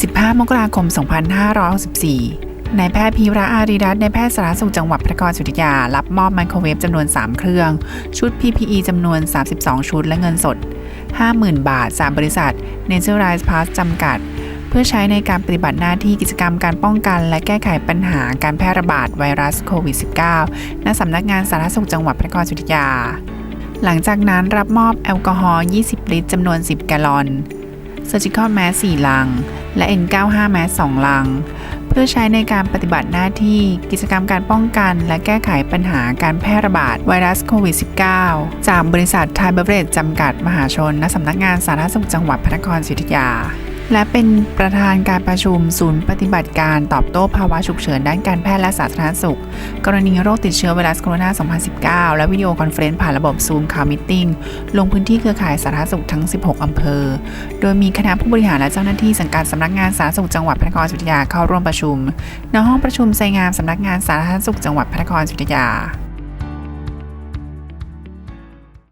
15 มกราคม 2564นายแพทย์พีระอารีรัตน์นายแพทย์สาธารณสุขจังหวัดพระนครศรีอยุธยา รับมอบไมโครเวฟจำนวน 3 เครื่อง ชุด PPE จำนวน 32 ชุด และเงินสด 50,000 บาทจากบริษัท Naturalize Plus จำกัด เพื่อใช้ในการปฏิบัติหน้าที่กิจกรรมการป้องกัน และแก้ไขปัญหาการแพร่ระบาดไวรัสโควิด -19 ณสำนักงานสาธารณสุขจังหวัดพระนครศรีอยุธยา หลังจากนั้นรับมอบแอลกอฮอล์ 20 ลิตรจำนวน 10 แกลลอน Surgical Mask 4 ลัง และ N95 Mask 2 ลัง เพื่อใช้ในการปฏิบัติหน้าที่กิจกรรมการป้องกัน และแก้ไขปัญหาการแพร่ระบาดไวรัสโควิด -19 จากบริษัทไทยเบเวอเรจจำกัดมหาชนณสำนักงานสาธารณสุขจังหวัดพระนครศรีอยุธยา และเป็นประธานการประชุมศูนย์ปฏิบัติการตอบโต้ภาวะฉุกเฉินด้านการแพทย์และสาธารณสุข กรณีโรคติดเชื้อไวรัสโคโรนา 2019 และวิดีโอคอนเฟรนซ์ผ่านระบบซูมคาวมิ g ลงพื้นที่เครือข่ายสาธารณสุขทั้ง 16 อำเภอ โดยมีคณะผู้บริหารและเจ้าหน้าที่สังกัดสำนักงานสาธารณสุขจังหวัดพระนครศรีอยุธยาเข้าร่วมประชุม ณ ห้องประชุมไซงามสำนักงานสาธารณสุขจังหวัดพระนครศรีอยุธยา